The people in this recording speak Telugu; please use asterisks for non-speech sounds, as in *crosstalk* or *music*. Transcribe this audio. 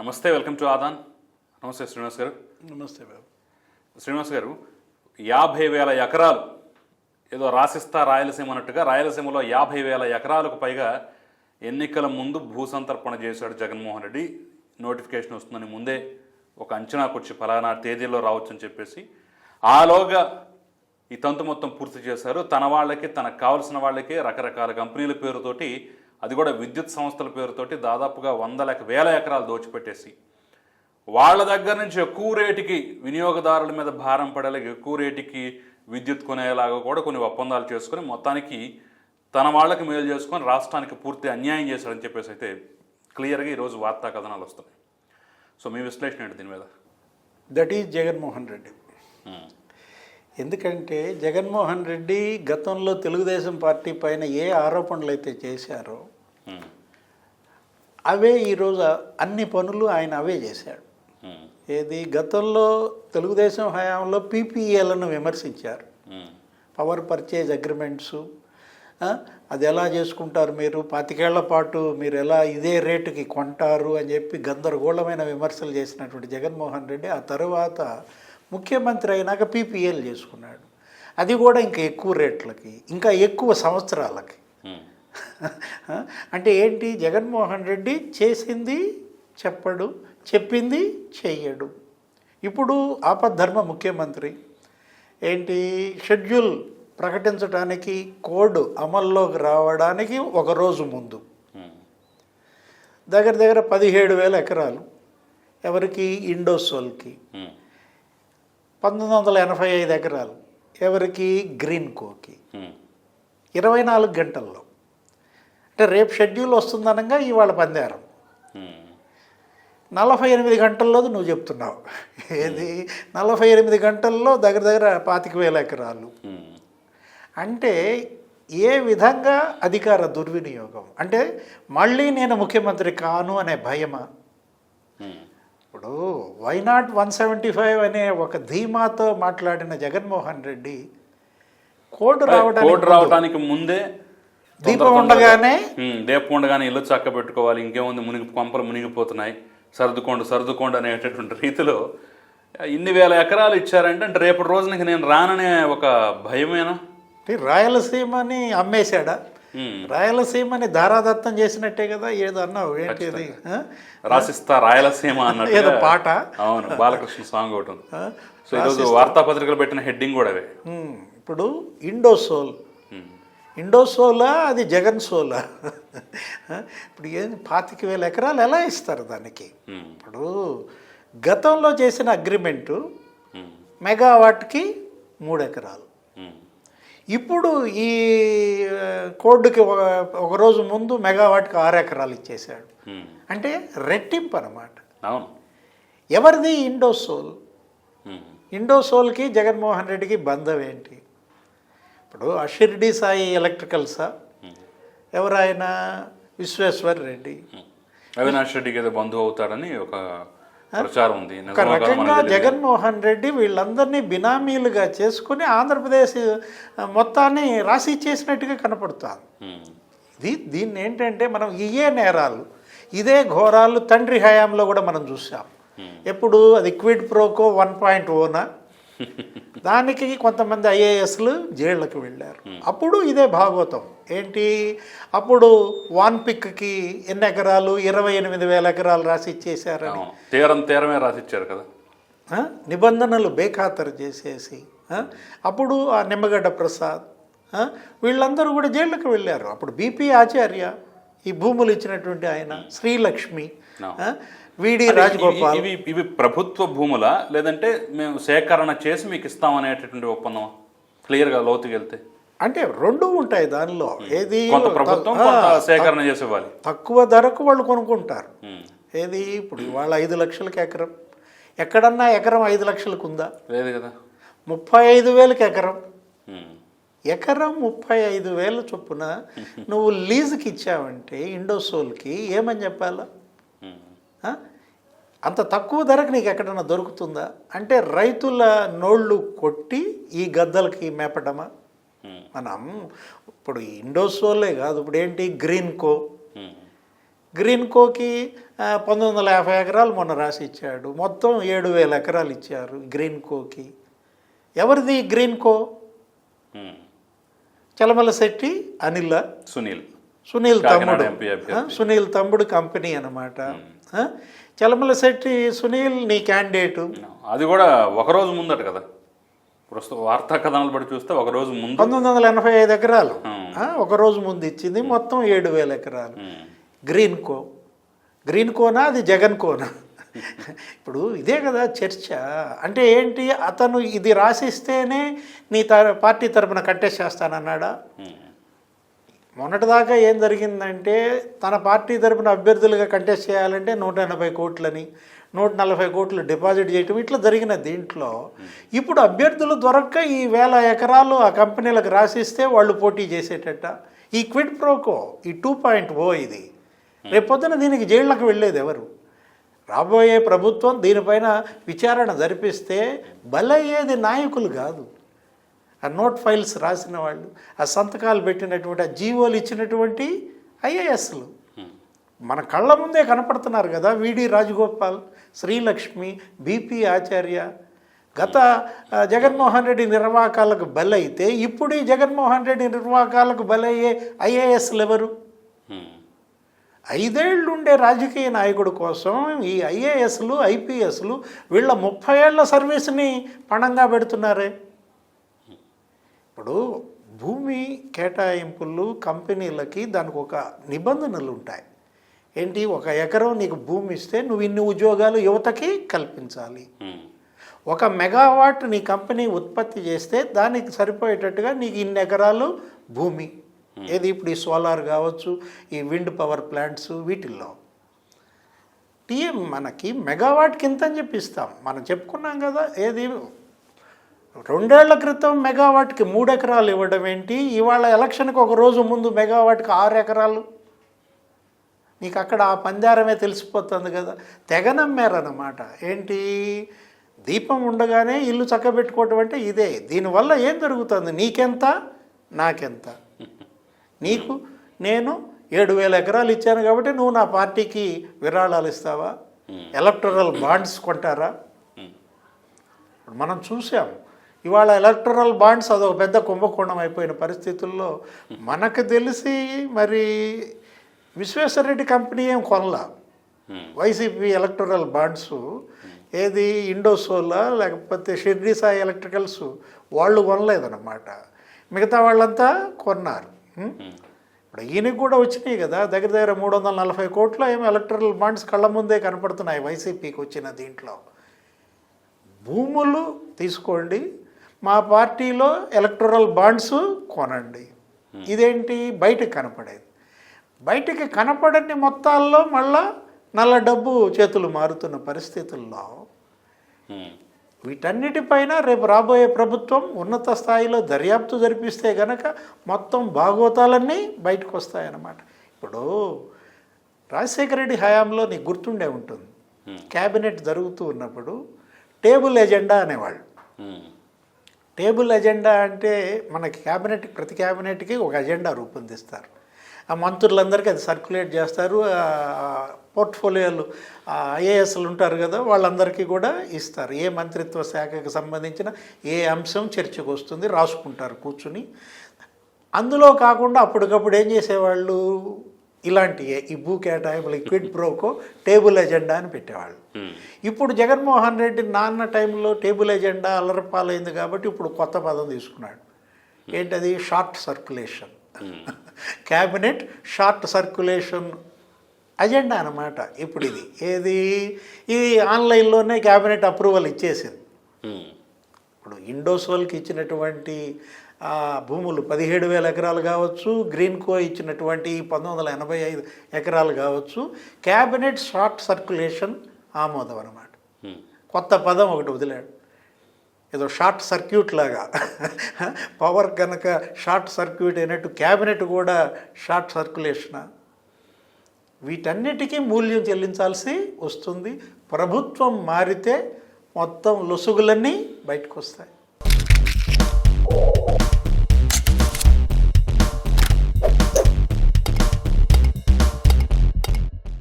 నమస్తే వెల్కమ్ టు ఆదాన్. నమస్తే శ్రీనివాస్ గారు. నమస్తే బాబు శ్రీనివాస్ గారు యాభై వేల ఎకరాలు ఏదో రాసిస్తా రాయలసీమ అన్నట్టుగా రాయలసీమలో యాభై వేల ఎకరాలకు పైగా ఎన్నికల ముందు భూసంతర్పణ చేశాడు జగన్మోహన్ రెడ్డి. నోటిఫికేషన్ వస్తుందని ముందే ఒక అంచనాకు వచ్చి ఫలానా తేదీలో రావచ్చు అని చెప్పేసి ఆలోగా ఈ తంతు మొత్తం పూర్తి చేశారు. తన వాళ్ళకి తనకు కావలసిన వాళ్ళకి రకరకాల కంపెనీల పేరుతోటి అది కూడా విద్యుత్ సంస్థల పేరుతోటి దాదాపుగా వందల వేల ఎకరాలు దోచిపెట్టేసి వాళ్ళ దగ్గర నుంచి ఎక్కువ రేటుకి వినియోగదారుల మీద భారం పడేలాగా ఎక్కువ రేటుకి విద్యుత్ కొనేలాగా కూడా కొన్ని ఒప్పందాలు చేసుకుని మొత్తానికి తన వాళ్ళకి మేలు చేసుకొని రాష్ట్రానికి పూర్తి అన్యాయం చేశాడని చెప్పేసి అయితే క్లియర్గా ఈరోజు వార్తా కథనాలు వస్తున్నాయి. సో మీ విశ్లేషణ ఏంటి దీని మీద? That is Jaganmohan Reddy. ఎందుకంటే జగన్మోహన్ రెడ్డి గతంలో తెలుగుదేశం పార్టీ పైన ఏ ఆరోపణలు అయితే చేశారో ఉమ్, అవే ఈరోజు అన్ని పనులు ఆయన అవే చేశాడు. ఉమ్, ఏది? గతంలో తెలుగుదేశం హయాంలో పీపీఏలను విమర్శించారు. ఉమ్, పవర్ పర్చేజ్ అగ్రిమెంట్స్ అది ఎలా చేసుకుంటారు మీరు? పాతికేళ్ళ పాటు మీరు ఎలా ఇదే రేటుకి కొంటారు అని చెప్పి గందరగోళమైన విమర్శలు చేసినటువంటి జగన్మోహన్ రెడ్డి ఆ తరువాత ముఖ్యమంత్రి అయినాక పీపీఎల్ చేసుకున్నాడు. అది కూడా ఇంకా ఎక్కువ రేట్లకి ఇంకా ఎక్కువ సంవత్సరాలకి. ఉమ్, *laughs* అంటే ఏంటి? జగన్మోహన్ రెడ్డి చేసింది చెప్పడు చెప్పింది చెయ్యడు. ఇప్పుడు ఆపద్ధర్మ ముఖ్యమంత్రి. ఏంటి? షెడ్యూల్ ప్రకటించడానికి కోడ్ అమల్లోకి రావడానికి ఒక రోజు ముందు. ఉమ్, దగ్గర దగ్గర పదిహేడు వేల ఎకరాలు ఎవరికి? ఇండోసోల్కి పంతొమ్మిది వందల ఎనభై ఐదు ఎకరాలు. ఎవరికి? గ్రీన్ కోకి. ఇరవై నాలుగు గంటల్లో. అంటే రేపు షెడ్యూల్ వస్తుందనగా ఇవాళ పందారం. నలభై ఎనిమిది గంటల్లో నువ్వు చెప్తున్నావు. ఏది? నలభై ఎనిమిది గంటల్లో దగ్గర దగ్గర పాతిక వేల ఎకరాలు. అంటే ఏ విధంగా అధికార దుర్వినియోగం? అంటే మళ్ళీ నేను ముఖ్యమంత్రి కాను అనే భయమా? ఇప్పుడు why not one seventy five అనే ఒక ధీమాతో మాట్లాడిన జగన్మోహన్ రెడ్డి కోడ్ రావడానికి రావడానికి ముందే దీపం ఉండగానే దీపం ఉండగానే ఇల్లు చక్క పెట్టుకోవాలి ఇంకేముంది మునిగి పంపలు మునిగిపోతున్నాయి సర్దుకోండి సర్దుకోండి అనేటటువంటి రీతిలో ఇన్ని వేల ఎకరాలు ఇచ్చారంటే అంటే రేపటి రోజునకి నేను రాననే ఒక భయమేనా? రాయలసీమని అమ్మేశాడా? రాయలసీమని ధారాదత్తం చేసినట్టే కదా ఏదో అన్నావు ఏంటి? రాసిస్తా రాయలసీమ అన్నట్టు ఏదో పాట? అవును బాలకృష్ణ సాంగ్ ఒకటి? సో ఈరోజు వార్తాపత్రికలు పెట్టిన హెడ్డింగ్ కూడా అవే ఇప్పుడు ఇండోసోల్ ఇండోసోలా అది జగన్ సోలా? ఇప్పుడు ఏం పాతిక వేల ఎకరాలు ఎలా ఇస్తారు దానికి? ఇప్పుడు గతంలో చేసిన అగ్రిమెంటు మెగావాట్కి మూడు ఎకరాలు. ఇప్పుడు ఈ ఒక ఒకరోజు ముందు మెగావాట్కి ఆరు ఎకరాలు ఇచ్చేశాడు. అంటే రెట్టింపు అనమాట అవును. ఎవరిది ఇండోసోల్ ఇండోసోల్కి జగన్మోహన్ రెడ్డికి బంధం ఏంటి? ఇప్పుడు ఆ షిర్డి సాయి ఎలక్ట్రికల్సా? ఎవరాయన విశ్వేశ్వర్ రెడ్డి. అవినాష్ రెడ్డికి ఏదో బంధువు అవుతాడని ఒక ప్రచారం ఉంది. ఒక రకంగా. జగన్మోహన్ రెడ్డి వీళ్ళందరినీ బినామీలుగా చేసుకుని ఆంధ్రప్రదేశ్ మొత్తాన్ని రాసి ఇచ్చేసినట్టుగా కనపడుతుంది. ఇది దీన్ని ఏంటంటే మనం ఇయే నేరాలు ఇదే ఘోరాలు తండ్రి హయాంలో కూడా మనం చూసాం ఎప్పుడు అది క్విడ్ ప్రోకో వన్ పాయింట్ ఓనా? దానికి కొంతమంది ఐఏఎస్లు జైళ్ళకి వెళ్ళారు. అప్పుడు ఇదే భాగవతం. ఏంటి? అప్పుడు వాన్ పిక్కి ఎన్ని ఎకరాలు? ఇరవై ఎనిమిది వేల ఎకరాలు రాసి ఇచ్చేశారని. అవును. తీరం తీరమే రాసిచ్చారు కదా? నిబంధనలు బేఖాతరు చేసేసి? అప్పుడు ఆ నిమ్మగడ్డ ప్రసాద్? వీళ్ళందరూ కూడా జైళ్ళకి వెళ్ళారు. అప్పుడు బీపీ ఆచార్య ఈ భూములు ఇచ్చినటువంటి ఆయన శ్రీలక్ష్మి? విడి రాజగోపాల్. ఇవి ఇవి- ప్రభుత్వ భూములా? లేదంటే మేము సేకరణ చేసి మీకు ఇస్తామనేటటువంటి ఒప్పందం క్లియర్గా లోతుకి వెళ్తే. అంటే రెండు ఉంటాయి దానిలో. ఏది ప్రభుత్వం సేకరణ చేసి ఇవ్వాలి తక్కువ ధరకు వాళ్ళు కొనుక్కుంటారు. ఏది ఇప్పుడు ఇవాళ ఐదు లక్షలకి ఎకరం. ఎక్కడన్నా ఎకరం ఐదు లక్షలకు ఉందా లేదు కదా. ముప్పై ఐదు వేలకి ఎకరం. ఎకరం ముప్పై ఐదు వేల చొప్పున *laughs* నువ్వు లీజుకి ఇచ్చావంటే ఇండోసోల్కి ఏమని చెప్పాలా? అంత తక్కువ ధరకు నీకు ఎక్కడన్నా దొరుకుతుందా? అంటే రైతుల నోళ్ళు కొట్టి ఈ గద్దలకి మేపడమా? మనం ఇప్పుడు ఇండోసోలే కాదు. ఇప్పుడు ఏంటి? గ్రీన్ కో గ్రీన్ కోకి పంతొమ్మిది వందల యాభై ఎకరాలు మొన్న రాసి ఇచ్చాడు. మొత్తం ఏడు వేల ఎకరాలు ఇచ్చారు గ్రీన్ కోకి ఎవరిది గ్రీన్ కో. చలమల శెట్టి అనిల్. సునీల్. సునీల్ తమ్ముడు. సునీల్ తమ్ముడు కంపెనీ అన్నమాట. ఆ, చలమల శెట్టి సునీల్ నీ క్యాండిడేటు. అది కూడా ఒక రోజు ముందట కదా. ప్రస్తుతం వార్తా కథనాలు బట్టి చూస్తే ఒక రోజు ముందు. పంతొమ్మిది వందల ఎనభై ఐదు ఎకరాలు. ఉమ్. ఆ, ఒక రోజు ముందు ఇచ్చింది. మొత్తం ఏడు వేల ఎకరాలు. గ్రీన్ కో గ్రీన్ కోనా అది జగన్ కోనా ఇప్పుడు ఇదే కదా చర్చ. అంటే ఏంటి? అతను ఇది రాసిస్తేనే నీ త పార్టీ తరపున కంటెస్ట్ చేస్తానన్నాడా ఉమ్. మొన్నటిదాకా ఏం జరిగిందంటే తన పార్టీ తరపున అభ్యర్థులుగా కంటెస్ట్ చేయాలంటే నూట ఎనభై కోట్లని నూట నలభై కోట్లు డిపాజిట్ చేయటం ఇట్లా జరిగిన దీంట్లో. ఇప్పుడు అభ్యర్థులు దొరక్క ఈ వేల ఎకరాలు ఆ కంపెనీలకు రాసిస్తే వాళ్ళు పోటీ చేసేటట్ట. ఈ క్విడ్ ప్రోకో ఈ టూ పాయింట్ ఓ ఇది. రేపొద్దున దీనికి జైళ్ళకు వెళ్ళేది ఎవరు? రాబోయే ప్రభుత్వం దీనిపైన విచారణ జరిపిస్తే బలయ్యేది నాయకులు కాదు. ఆ నోట్ ఫైల్స్ రాసిన వాళ్ళు ఆ సంతకాలు పెట్టినటువంటి ఆ జీవోలు ఇచ్చినటువంటి ఐఏఎస్లు. మన కళ్ళ ముందే కనపడుతున్నారు కదా విడి రాజగోపాల్ శ్రీలక్ష్మి బిపి ఆచార్య. గత జగన్మోహన్ రెడ్డి నిర్వాహకాలకు బలైతే ఇప్పుడు ఈ జగన్మోహన్ రెడ్డి నిర్వాహకాలకు బలయ్యే ఐఏఎస్లు ఎవరు? ఐదేళ్ళు ఉండే రాజకీయ నాయకుడు కోసం ఈ ఐఏఎస్లు ఐపీఎస్లు వీళ్ళ ముప్పై ఏళ్ళ సర్వీస్ని పణంగా పెడుతున్నారే. ఇప్పుడు భూమి కేటాయింపులు కంపెనీలకి దానికి ఒక నిబంధనలు ఉంటాయి. ఏంటి? ఒక ఎకరం నీకు భూమి ఇస్తే నువ్వు ఇన్ని ఉద్యోగాలు యువతకి కల్పించాలి. ఒక మెగావాట్ నీ కంపెనీ ఉత్పత్తి చేస్తే దానికి సరిపోయేటట్టుగా నీకు ఇన్ని ఎకరాలు భూమి. ఏది? ఇప్పుడు ఈ సోలార్ కావచ్చు ఈ విండ్ పవర్ ప్లాంట్స్ వీటిల్లో. టీఎం మనకి మెగావాట్కి ఇంత అని చెప్పి ఇస్తాం మనం చెప్పుకున్నాం కదా ఏది? రెండేళ్ళ క్రితం మెగావాట్కి మూడు ఎకరాలు ఇవ్వడం ఏంటి? ఇవాళ ఎలక్షన్కి ఒక రోజు ముందు మెగావాట్కి ఆరు ఎకరాలు నీకు అక్కడ ఆ పందారమే తెలిసిపోతుంది కదా. తెగ నమ్మారన్నమాట. ఏంటి? దీపం ఉండగానే ఇల్లు చక్కబెట్టుకోవటం అంటే ఇదే. దీనివల్ల ఏం జరుగుతుంది? నీకెంత? నాకెంత? నీకు? నేను ఏడు వేల ఎకరాలు ఇచ్చాను కాబట్టి నువ్వు నా పార్టీకి విరాళాలు ఇస్తావా? ఎలక్టరల్ బాండ్స్ కొంటారా? మనం చూసాం. ఇవాళ ఎలక్టరల్ బాండ్స్ అదొక పెద్ద కుంభకోణం అయిపోయిన పరిస్థితుల్లో మనకు తెలిసి మరి విశ్వేశ్వరరెడ్డి కంపెనీ ఏం కొనలా? వైసీపీ ఎలక్టరల్ బాండ్స్ ఏది ఇండోసోలా లేకపోతే షిర్డీ సాయి ఎలక్ట్రికల్స్ వాళ్ళు కొనలేదన్నమాట. మిగతా వాళ్ళంతా కొన్నారు. ఇప్పుడు ఈయనకి కూడా వచ్చినాయి కదా. దగ్గర దగ్గర మూడు వందల నలభై కోట్ల ఏమో ఎలక్ట్రల్ బాండ్స్ కళ్ళ ముందే కనపడుతున్నాయి వైసీపీకి వచ్చిన దీంట్లో. భూములు తీసుకోండి మా పార్టీలో ఎలక్టరల్ బాండ్స్ కొనండి. ఇదేంటి? బయటకు కనపడేది. బయటికి కనపడని మొత్తాల్లో మళ్ళా నల్ల డబ్బు చేతులు మారుతున్న పరిస్థితుల్లో ఉమ్. వీటన్నిటిపైన రేపు రాబోయే ప్రభుత్వం ఉన్నత స్థాయిలో దర్యాప్తు జరిపిస్తే గనక మొత్తం భాగవతాలన్నీ బయటకు వస్తాయన్నమాట ఇప్పుడు రాజశేఖర రెడ్డి హయాంలో నీకు గుర్తుండే ఉంటుంది. క్యాబినెట్ జరుగుతూ ఉన్నప్పుడు టేబుల్ ఎజెండా అనేవాళ్ళు. టేబుల్ అజెండా అంటే మనకి క్యాబినెట్ ప్రతి క్యాబినెట్కి ఒక అజెండా రూపొందిస్తారు. ఆ మంత్రులందరికీ అది సర్క్యులేట్ చేస్తారు. పోర్ట్ఫోలియోలు ఐఏఎస్లు ఉంటారు కదా వాళ్ళందరికీ కూడా ఇస్తారు. ఏ మంత్రిత్వ శాఖకు సంబంధించిన ఏ అంశం చర్చకు వస్తుంది రాసుకుంటారు కూర్చుని. అందులో కాకుండా అప్పటికప్పుడు ఏం చేసేవాళ్ళు? ఇలాంటి ఈ భూ కేటాయింపులు క్విడ్ ప్రోకో టేబుల్ ఎజెండా అని పెట్టేవాళ్ళు. ఉమ్. ఇప్పుడు జగన్మోహన్ రెడ్డి నాన్న టైంలో టేబుల్ ఎజెండా అల్లరపాలైంది కాబట్టి ఇప్పుడు కొత్త పదం తీసుకున్నాడు. ఏంటది? Short circulation. *laughs* Cabinet short circulation agenda అన్నమాట. ఇప్పుడు ఇది. ఏది? ఇది ఆన్లైన్లోనే క్యాబినెట్ అప్రూవల్ ఇచ్చేసింది. ఇప్పుడు ఇండోసోల్కి ఇచ్చినటువంటి భూములు పదిహేడు వేల ఎకరాలు కావచ్చు గ్రీన్ కో ఇచ్చినటువంటి పంతొమ్మిది వందల ఎనభై ఐదు ఎకరాలు కావచ్చు క్యాబినెట్ షార్ట్ సర్క్యులేషన్ ఆమోదం అన్నమాట. ఉమ్. కొత్త పదం ఒకటి వదిలాడు. ఏదో షార్ట్ సర్క్యూట్ లాగా. పవర్ కనుక షార్ట్ సర్క్యూట్ అయినట్టు క్యాబినెట్ కూడా షార్ట్ సర్క్యులేషనా. వీటన్నిటికీ మూల్యం చెల్లించాల్సి వస్తుంది. ప్రభుత్వం మారితే మొత్తం లొసుగులన్నీ బయటకు వస్తాయి